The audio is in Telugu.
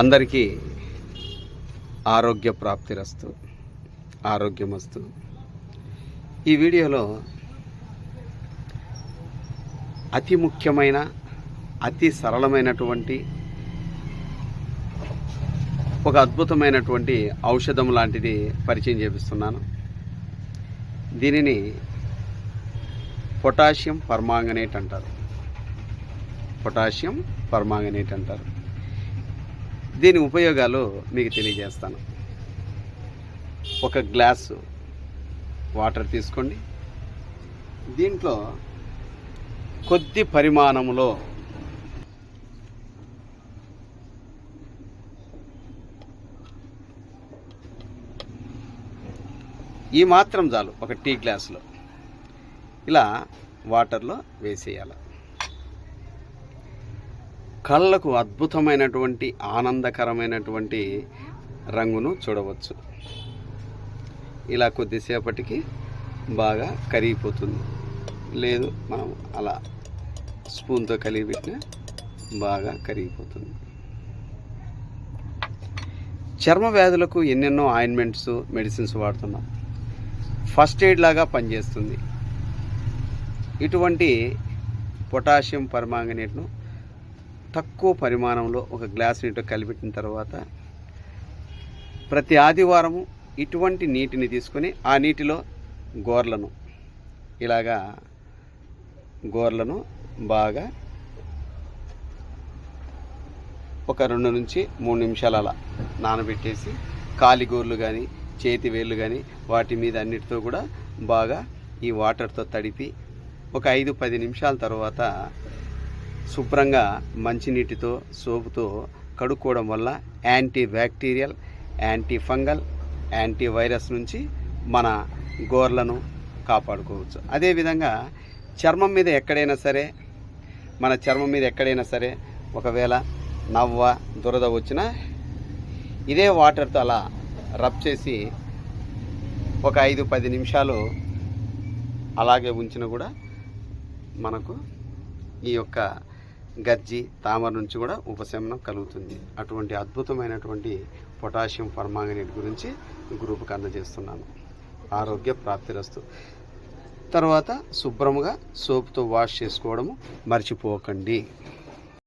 అందరికీ ఆరోగ్య ప్రాప్తిరస్తు ఆరోగ్యమస్తు. ఈ వీడియోలో అతి ముఖ్యమైన అతి సరళమైనటువంటి ఒక అద్భుతమైనటువంటి ఔషధం లాంటిది పరిచయం చేపిస్తున్నాను. దీనిని పొటాషియం పర్మాంగనేట్ అంటారు. పొటాషియం పర్మాంగనేట్ అంటారు. దీని ఉపయోగాలు మీకు తెలియజేస్తాను. ఒక గ్లాసు వాటర్ తీసుకోండి. దీంట్లో కొద్ది పరిమాణంలో ఈ మాత్రం చాలు ఒక టీ గ్లాసులో. ఇలా వాటర్లో వేసేయాలి. కళ్ళకు అద్భుతమైనటువంటి ఆనందకరమైనటువంటి రంగును చూడవచ్చు. ఇలా కొద్దిసేపటికి బాగా కరిగిపోతుంది. లేదు మనం అలా స్పూన్తో కలిగి పెట్టినా బాగా కరిగిపోతుంది. చర్మ వ్యాధులకు ఎన్నెన్నో ఆయింట్మెంట్స్ మెడిసిన్స్ వాడుతున్నాం. ఫస్ట్ ఎయిడ్ లాగా పనిచేస్తుంది. ఇటువంటి పొటాషియం పర్మాంగనేట్ను తక్కువ పరిమాణంలో ఒక గ్లాస్ నీటితో కలిపెట్టిన తర్వాత ప్రతి ఆదివారము ఇటువంటి నీటిని తీసుకొని ఆ నీటిలో గోర్లను ఇలాగా గోర్లను బాగా ఒక రెండు నుంచి మూడు నిమిషాలు అలా నానబెట్టేసి కాలిగోర్లు కానీ చేతి వేళ్ళు కానీ వాటి మీద అన్నిటితో కూడా బాగా ఈ వాటర్తో తడిపి ఒక ఐదు పది నిమిషాల తర్వాత శుభ్రంగా మంచినీటితో సోపుతో కడుక్కోవడం వల్ల anti bacterial anti fungal anti virus నుంచి మన గోర్లను కాపాడుకోవచ్చు. అదేవిధంగా చర్మం మీద ఎక్కడైనా సరే మన చర్మం మీద ఎక్కడైనా సరే ఒకవేళ నవ్వ దురద వచ్చినా ఇదే వాటర్తో అలా రబ్ చేసి ఒక ఐదు పది నిమిషాలు అలాగే ఉంచిన కూడా మనకు ఈ యొక్క గజ్జి తామర నుంచి కూడా ఉపశమనం కలుగుతుంది. అటువంటి అద్భుతమైనటువంటి పొటాషియం పర్మాంగనేట్ గురించి గ్రూప్కి అందజేస్తున్నాను. ఆరోగ్య ప్రాప్తిరస్తు. తర్వాత శుభ్రముగా సోపుతో వాష్ చేసుకోవడము మర్చిపోకండి.